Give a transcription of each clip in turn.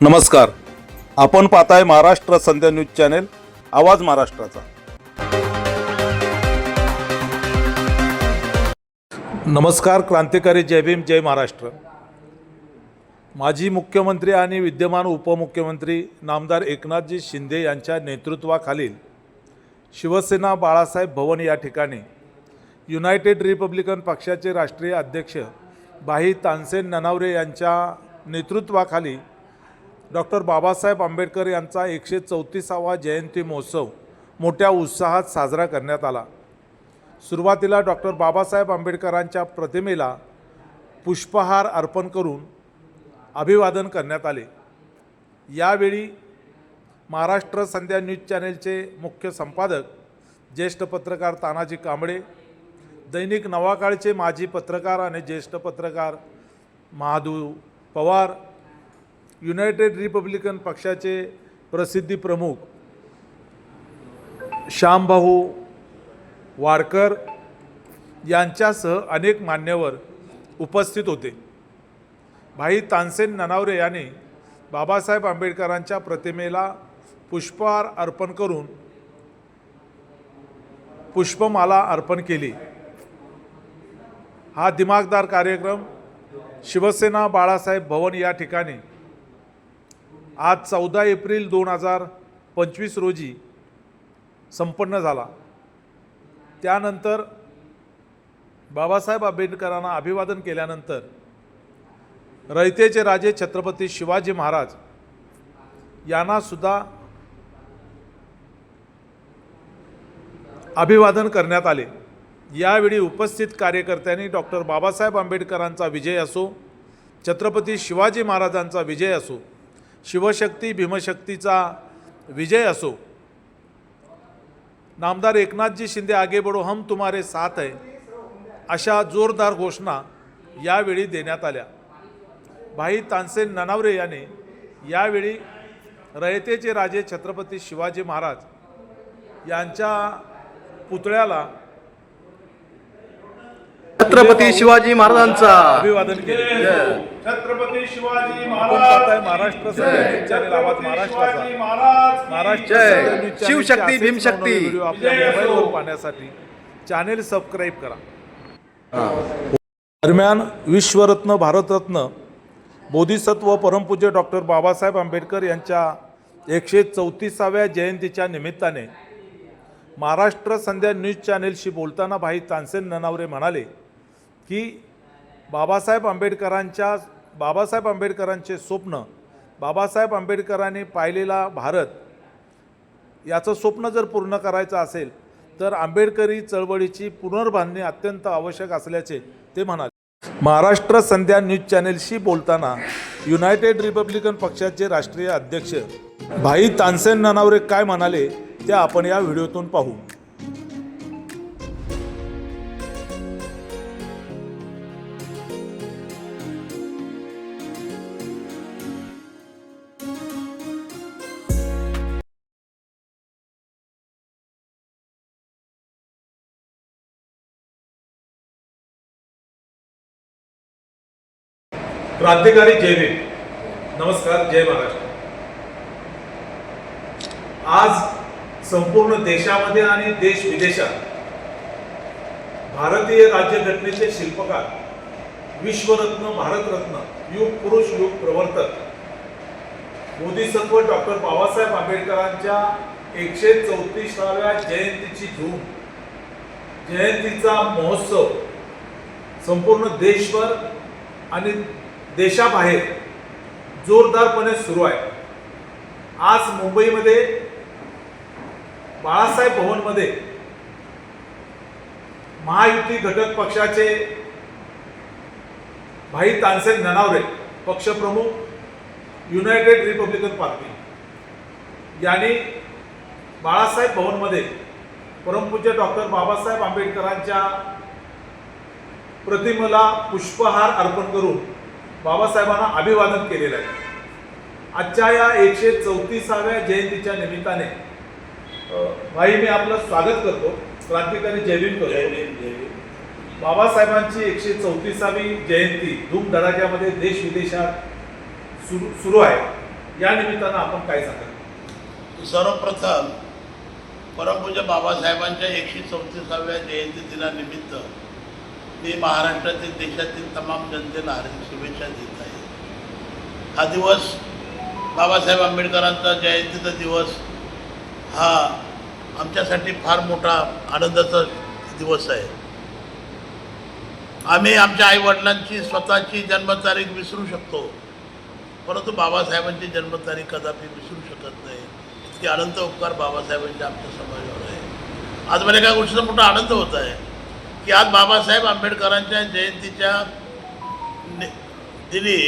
नमस्कार. आपण पाहताय महाराष्ट्र संध्या न्यूज चॅनेल आवाज महाराष्ट्राचा. नमस्कार क्रांतिकारी जय भीम जय महाराष्ट्र. माजी मुख्यमंत्री आणि विद्यमान उपमुख्यमंत्री नामदार एकनाथजी शिंदे यांच्या नेतृत्वाखालील शिवसेना बाळासाहेब भवन या ठिकाणी युनायटेड रिपब्लिकन पक्षाचे राष्ट्रीय अध्यक्ष भाई तानसेन ननावरे यांच्या नेतृत्वाखाली डॉक्टर बाबासाहेब आंबेडकर यांचा एकशे चौतीसावा जयंती महोत्सव मोठ्या उत्साहात साजरा करण्यात आला. सुरुवातीला डॉक्टर बाबासाहेब आंबेडकरांच्या प्रतिमेला पुष्पहार अर्पण करून अभिवादन करण्यात आले. यावेळी महाराष्ट्र संध्या न्यूज चॅनेलचे मुख्य संपादक ज्येष्ठ पत्रकार तानाजी कांबळे दैनिक नवाकाळचे माजी पत्रकार आणि ज्येष्ठ पत्रकार महादू पवार युनायटेड रिपब्लिकन पक्षाचे प्रसिद्धी प्रमुख श्यामभाऊ वाडकर यांच्यासह अनेक मान्यवर उपस्थित होते. भाई तानसेन ननावरे यांनी बाबासाहेब आंबेडकरांच्या प्रतिमेला पुष्पहार अर्पण करून पुष्पमाला अर्पण केली. हा दिमागदार कार्यक्रम शिवसेना बाळासाहेब भवन या ठिकाणी आज चौदा एप्रिल दोन हजार पंचवीस रोजी संपन्न झाला. त्यानंतर बाबासाहेब आंबेडकरांना अभिवादन केल्यानंतर रयतेचे राजे छत्रपती शिवाजी महाराज यांनासुद्धा अभिवादन करण्यात आले. यावेळी उपस्थित कार्यकर्त्यांनी डॉक्टर बाबासाहेब आंबेडकरांचा विजय असो छत्रपती शिवाजी महाराजांचा विजय असो शिवशक्ती भीमशक्तीचा विजय असो. नामदार एकनाथजी शिंदे आगे बडो हम तुम्हारे साथ आहे अशा जोरदार घोषणा यावेळी देण्यात आल्या. भाई तानसेन ननावरे याने यावेळी रयतेचे राजे छत्रपती शिवाजी महाराज यांच्या पुतळ्याला छत्रपती शिवाजी महाराजांचा. अभिवादन केले. छत्रपती शिवाजी महाराज. महाराष्ट्र महाराष्ट्राचा. महाराष्ट्र शिवशक्ती, भीमशक्ती. आपल्या मोबाईलवर पाहण्यासाठी चॅनेल सबस्क्राईब करा. दरम्यान विश्वरत्न भारतरत्न बोधिसत्व परमपूज्य डॉक्टर बाबासाहेब आंबेडकर यांच्या एकशे चौतीसाव्या जयंतीच्या निमित्ताने महाराष्ट्र संध्या न्यूज चॅनेलशी बोलताना भाई तानसेन ननावरे म्हणाले की बाबासाहेब आंबेडकरांच्या बाबासाहेब आंबेडकरांचे स्वप्न बाबासाहेब आंबेडकरांनी पाहिलेला भारत याचं स्वप्न जर पूर्ण करायचं असेल तर आंबेडकरी चळवळीची पुनर्बांधणी अत्यंत आवश्यक असल्याचे ते म्हणाले. महाराष्ट्र संध्या न्यूज चॅनेलशी बोलताना युनायटेड रिपब्लिकन पक्षाचे राष्ट्रीय अध्यक्ष भाई तानसेन ननावरे काय म्हणाले ते आपण या व्हिडिओतून पाहू. क्रांतिकारी जय भीम. नमस्कार जय महाराष्ट्र. आज संपूर्ण देशामध्ये आणि देश विदेशात भारतीय राज्यघटनेचे शिल्पकार विश्वरत्न भारतरत्न युग पुरुष युग प्रवर्तक बोधिसत्व डॉक्टर बाबासाहेब आंबेडकरांच्या एकशे चौतीसाव्या जयंतीची धूम जयंतीचा महोत्सव संपूर्ण देशभर आणि देशाबाहेर जोरदारपणे सुरू आहे. आज मुंबईमध्ये बाळासाहेब भवनमध्ये महायुती घटक पक्षाचे भाई तानसेन ननावरे पक्षप्रमुख युनायटेड रिपब्लिकन पार्टी यांनी बाळासाहेब भवनमध्ये परमपूज्य डॉक्टर बाबासाहेब आंबेडकरांच्या प्रतिमेला पुष्पहार अर्पण करून बाबासाहेबांना अभिवादन केलेलं आहे. आजच्या या एकशे चौतीसाव्या जयंतीच्या निमित्ताने भाई मी आपलं स्वागत करतो. क्रांतिकारी जयभीम करतो. बाबासाहेबांची एकशे चौतीसावी जयंती धूमधडाक्यामध्ये देश विदेशात सुरू सुरू आहे. या निमित्तानं आपण काय सांगाल? सर्वप्रथम परमपूज्य बाबासाहेबांच्या एकशे चौतीसाव्या जयंती दिनानिमित्त मी महाराष्ट्रातील देशातील तमाम जनतेला हार्दिक शुभेच्छा देत आहे. हा दिवस बाबासाहेब आंबेडकरांचा जयंतीचा दिवस हा आमच्यासाठी फार मोठा आनंदाचा दिवस आहे. आम्ही आमच्या आईवडिलांची स्वतःची जन्मतारीख विसरू शकतो परंतु बाबासाहेबांची जन्मतारीख कदापि विसरू शकत नाही. इतके अनंत उपकार बाबासाहेबांचे आमच्या समाजावर आहे. आज मला एका गोष्टीचा मोठा आनंद होत आहे. की आज बाबासाहेब आंबेडकरांच्या जयंतीच्या दिनी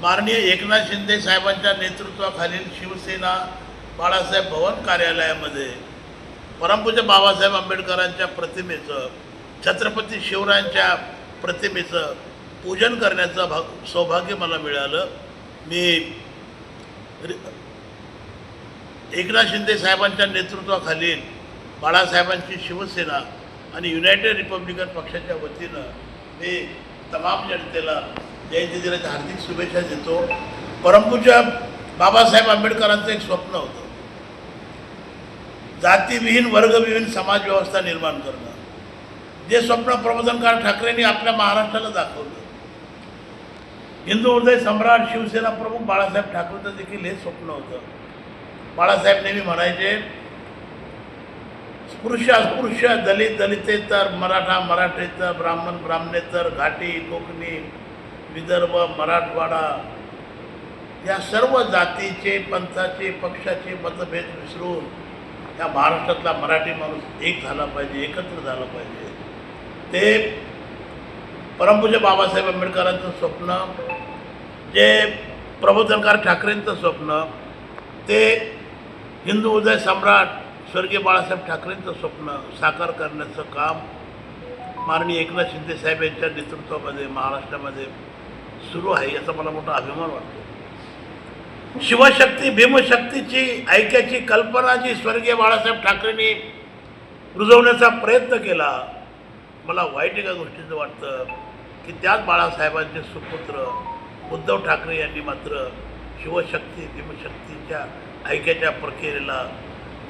माननीय एकनाथ शिंदे साहेबांच्या नेतृत्वाखालील शिवसेना बाळासाहेब भवन कार्यालयामध्ये परमपूज्य बाबासाहेब आंबेडकरांच्या प्रतिमेचं छत्रपती शिवरायांच्या प्रतिमेचं पूजन करण्याचं भाग सौभाग्य मला मिळालं. मी एकनाथ शिंदे साहेबांच्या नेतृत्वाखालील बाळासाहेबांची शिवसेना आणि युनायटेड रिपब्लिकन पक्षाच्या वतीनं मी तमाम जनतेला जयंती दिनाच्या हार्दिक शुभेच्छा देतो. परंपूच्या बाबासाहेब आंबेडकरांचं एक स्वप्न होतं. जातीविहीन वर्गविहीन समाज व्यवस्था निर्माण करणं. जे स्वप्न प्रबोधनकार ठाकरेंनी आपल्या महाराष्ट्राला दाखवलं. हिंदू हृदय सम्राट शिवसेना प्रमुख बाळासाहेब ठाकरेंचं देखील हे स्वप्न होतं. बाळासाहेब नेहमी म्हणायचे स्पृश्य दलित दलितेतर मराठा मराठेतर ब्राह्मण ब्राह्मणेतर घाटी कोकणी विदर्भ मराठवाडा या सर्व जातीचे पंथाचे पक्षाचे मतभेद विसरून या महाराष्ट्रातला मराठी माणूस एक झाला पाहिजे एकत्र झाला पाहिजे. ते परमपूज्य बाबासाहेब आंबेडकरांचं स्वप्न जे प्रबोधनकार ठाकरेंचं स्वप्न ते हिंदू उदय सम्राट स्वर्गीय बाळासाहेब ठाकरेंचं स्वप्न साकार करण्याचं काम माननीय एकनाथ शिंदे साहेब यांच्या नेतृत्वामध्ये महाराष्ट्रामध्ये सुरू आहे याचा मला मोठा अभिमान वाटतो. शिवशक्ती भीमशक्तीची ऐक्याची कल्पना जी स्वर्गीय बाळासाहेब ठाकरेंनी रुजवण्याचा प्रयत्न केला मला वाईट एका गोष्टीचं वाटतं की त्याच बाळासाहेबांचे सुपुत्र उद्धव ठाकरे यांनी मात्र शिवशक्ती भीमशक्तीच्या ऐक्याच्या प्रक्रियेला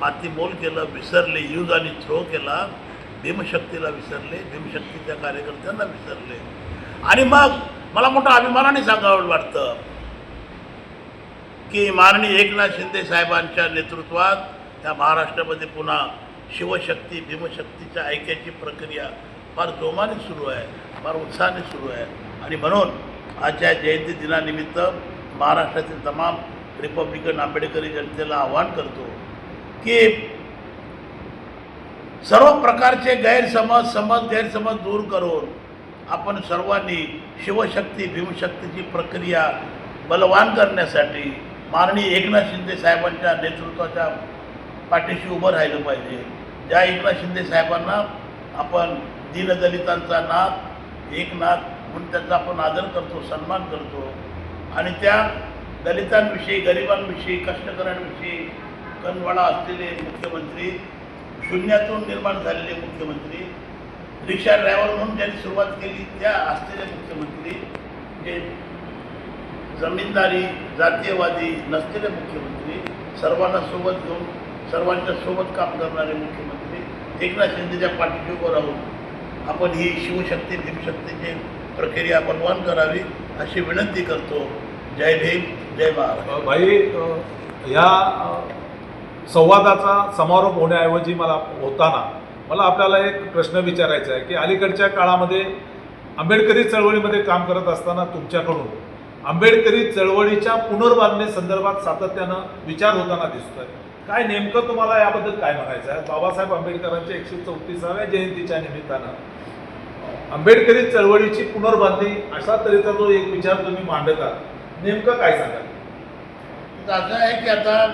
मातीमोल केलं विसरले यूज आणि थ्रो केला भीमशक्तीला विसरले भीमशक्तीच्या कार्यकर्त्यांना विसरले. आणि मग मला मोठा अभिमानाने सांगावं वाटतं की माननीय एकनाथ शिंदे साहेबांच्या नेतृत्वात या महाराष्ट्रामध्ये पुन्हा शिवशक्ती भीमशक्तीच्या ऐक्याची प्रक्रिया फार जोमाने सुरू आहे फार उत्साहाने सुरू आहे. आणि म्हणून आजच्या जयंती दिनानिमित्त महाराष्ट्रातील तमाम रिपब्लिकन आंबेडकरी जनतेला आवाहन करतो की सर्व प्रकारचे गैरसमज समज गैरसमज दूर करून आपण सर्वांनी शिवशक्ती भीमशक्तीची प्रक्रिया बलवान करण्यासाठी माननीय एकनाथ शिंदे साहेबांच्या नेतृत्वाच्या पाठीशी उभं राहिलं पाहिजे. ज्या एकनाथ शिंदे साहेबांना आपण दीनदलितांचा नाथ एकनाथ म्हणून त्यांचा आपण आदर करतो सन्मान करतो आणि त्या दलितांविषयी गरिबांविषयी कष्टकऱ्यांविषयी कनवाडा असलेले मुख्यमंत्री शून्यातून निर्माण झालेले मुख्यमंत्री रिक्षा ड्रायव्हर म्हणून ज्यांनी सुरुवात केली त्या असलेले मुख्यमंत्री जे जमीनदारी जातीयवादी नसलेले मुख्यमंत्री सर्वांना सोबत घेऊन सर्वांच्या सोबत काम करणारे मुख्यमंत्री एकनाथ शिंदेच्या पाठीशी उभं राहून आपण ही शिवशक्ती भीमशक्तीची प्रक्रिया बलवान करावी अशी विनंती करतो. जय भीम जय महाराज भाई या संवादाचा समारोप होण्याऐवजी मला होताना मला आपल्याला एक प्रश्न विचारायचा आहे की अलीकडच्या काळामध्ये आंबेडकरी चळवळीमध्ये काम करत असताना तुमच्याकडून आंबेडकरी चळवळीच्या पुनर्बांधणी संदर्भात सातत्यानं विचार होताना दिसतोय. काय नेमकं तुम्हाला याबद्दल काय म्हणायचं आहे? बाबासाहेब आंबेडकरांच्या एकशे चौतीसाव्या जयंतीच्या निमित्तानं आंबेडकरी चळवळीची पुनर्बांधणी अशा तऱ्हेचा जो एक विचार तुम्ही मांडता नेमकं काय सांगाल? आता असं आहे की आता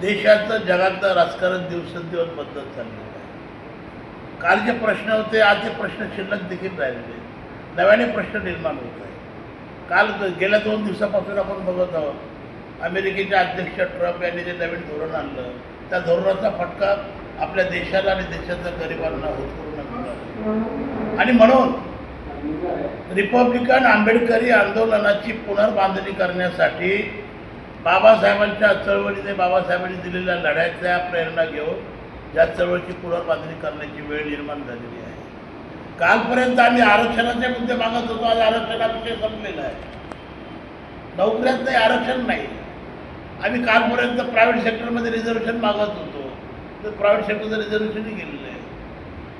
देशाचं जगातलं राजकारण दिवसेंदिवस बदलत चाललेलं आहे. काल जे प्रश्न होते आज ते प्रश्न शिल्लक देखील राहिलेले नव्याने प्रश्न निर्माण होत आहे काल गेल्या दोन दिवसापासून आपण बघत आहोत अमेरिकेचे अध्यक्ष ट्रम्प यांनी जे नवीन धोरण आणलं त्या धोरणाचा फटका आपल्या देशाला आणि देशाच्या गरिबांना होत करू नका आणि म्हणून रिपब्लिकन आंबेडकरी आंदोलनाची पुनर्बांधणी करण्यासाठी बाबासाहेबांच्या चळवळीने बाबासाहेबांनी दिलेल्या लढ्याच्या प्रेरणा घेऊन या चळवळीची पुनर्बांधणी करण्याची वेळ निर्माण झालेली आहे. कालपर्यंत आम्ही आरक्षणाचे मुद्दे मागत होतो. आज आरक्षण संपलेला आहे. नोकऱ्यात नाही आरक्षण नाही. आम्ही कालपर्यंत प्रायव्हेट सेक्टरमध्ये रिझर्वेशन मागत होतो. तर प्रायव्हेट सेक्टरचं रिझर्वेशनही गेलेलं आहे.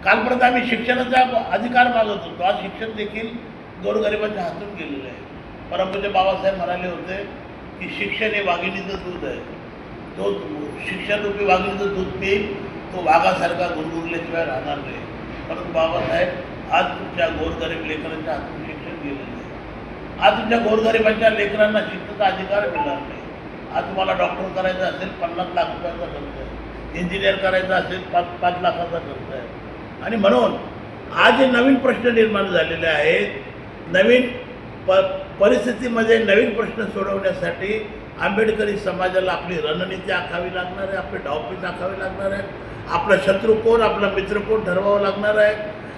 कालपर्यंत आम्ही शिक्षणाचा अधिकार मागत होतो. आज शिक्षण देखील गोरगरिबांच्या हातून गेलेलं आहे. परंतु बाबासाहेब म्हणाले होते की शिक्षण हे वाघिणीचं दूध आहे. तो शिक्षणरूपी वाघिणीचं दूध पिईल तो वाघासारखा गुरगुरल्याशिवाय राहणार नाही. परंतु बाबासाहेब आज तुमच्या गोरगरीब लेकरांच्या हातून शिक्षण गेलेलं आहे. आज तुमच्या गोरगरिबांच्या लेकरांना शिक्षणाचा अधिकार मिळणार नाही. आज तुम्हाला डॉक्टर करायचं असेल पन्नास लाख रुपयाचा खर्च आहे. इंजिनियर करायचं असेल पाच पाच लाखाचा खर्च आहे. आणि म्हणून आज जे नवीन प्रश्न निर्माण झालेले आहेत. नवीन प परिस्थितीमध्ये नवीन प्रश्न सोडवण्यासाठी आंबेडकरी समाजाला आपली रणनीती आखावी लागणार आहे आपले डावपीच आखावे लागणार आहे आपला शत्रू कोण आपला मित्र कोण ठरवावं लागणार आहे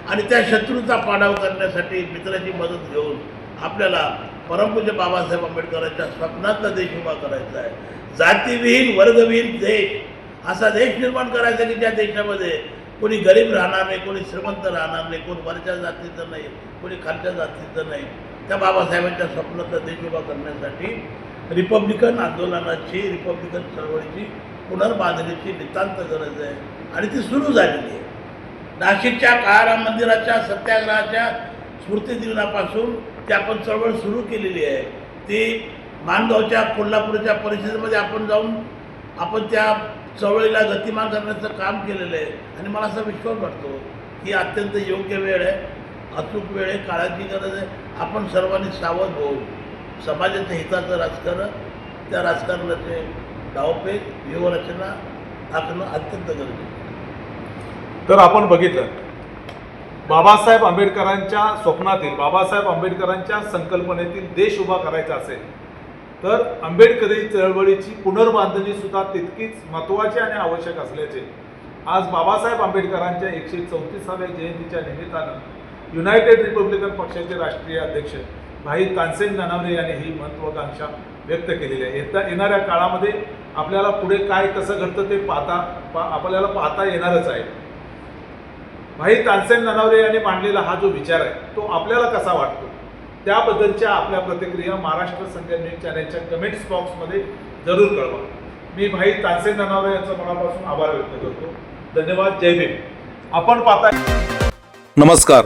आणि त्या शत्रूचा पाडाव करण्यासाठी मित्राची मदत घेऊन आपल्याला परमपूज्य बाबासाहेब आंबेडकरांच्या स्वप्नातला देश उभा करायचा आहे. जातीविहीन वर्गविहीन देश असा देश निर्माण करायचा की ज्या देशामध्ये कोणी गरीब राहणार नाही कोणी श्रीमंत राहणार नाही कोणी वरच्या जातीचं नाही कोणी खालच्या जातीचं नाही त्या बाबासाहेबांच्या स्वप्नाचा देश उभा करण्यासाठी रिपब्लिकन आंदोलनाची रिपब्लिकन चळवळीची पुनर्बांधणीची नितांत गरज आहे. आणि ती सुरू झालेली आहे. नाशिकच्या काळाराम मंदिराच्या सत्याग्रहाच्या स्मृतिदिनापासून ती आपण चळवळ सुरू केलेली आहे. ती माणगावच्या कोल्हापूरच्या परिषदेमध्ये आपण जाऊन आपण त्या चळवळीला गतिमान करण्याचं काम केलेलं आहे. आणि मला असा विश्वास वाटतो की अत्यंत योग्य वेळ आहे. अचूक वेळ आहे. काळाची गरज आहे. आपण सर्वांनी सावध होऊ समाजाच्या हिताचं राजकारण त्या राजकारणाचे डावपेच व्यूहरचना आखणं अत्यंत गरजेचं आहे. तर आपण बघितलं बाबासाहेब आंबेडकरांच्या स्वप्नातील बाबासाहेब आंबेडकरांच्या संकल्पनेतील देश उभा करायचा असेल तर आंबेडकरी चळवळीची पुनर्बांधणी सुद्धा तितकीच महत्त्वाची आणि आवश्यक असल्याचे आज बाबासाहेब आंबेडकरांच्या एकशे चौतीसाव्या जयंतीच्या निमित्तानं युनायटेड रिपब्लिकन पक्षाचे राष्ट्रीय अध्यक्ष भाई तानसेन ननावरे यांनी ही महत्त्वाकांक्षा व्यक्त केलेली आहे. येत्या येणाऱ्या काळामध्ये आपल्याला पुढे काय कसं घडतं ते पाहता पा आपल्याला पाहता येणारच आहे. भाई तानसेन ननावरे यांनी मांडलेला हा जो विचार आहे तो आपल्याला कसा वाटतो? त्याबद्दलच्या आपल्या प्रतिक्रिया महाराष्ट्र संध्या न्यूज चॅनलच्या कमेंट्स बॉक्समध्ये जरूर कळवा. मी भाई तानसेन ननावरे यांचा मनापासून आभार व्यक्त करतो. धन्यवाद. जय भीम. आपण पाहता नमस्कार.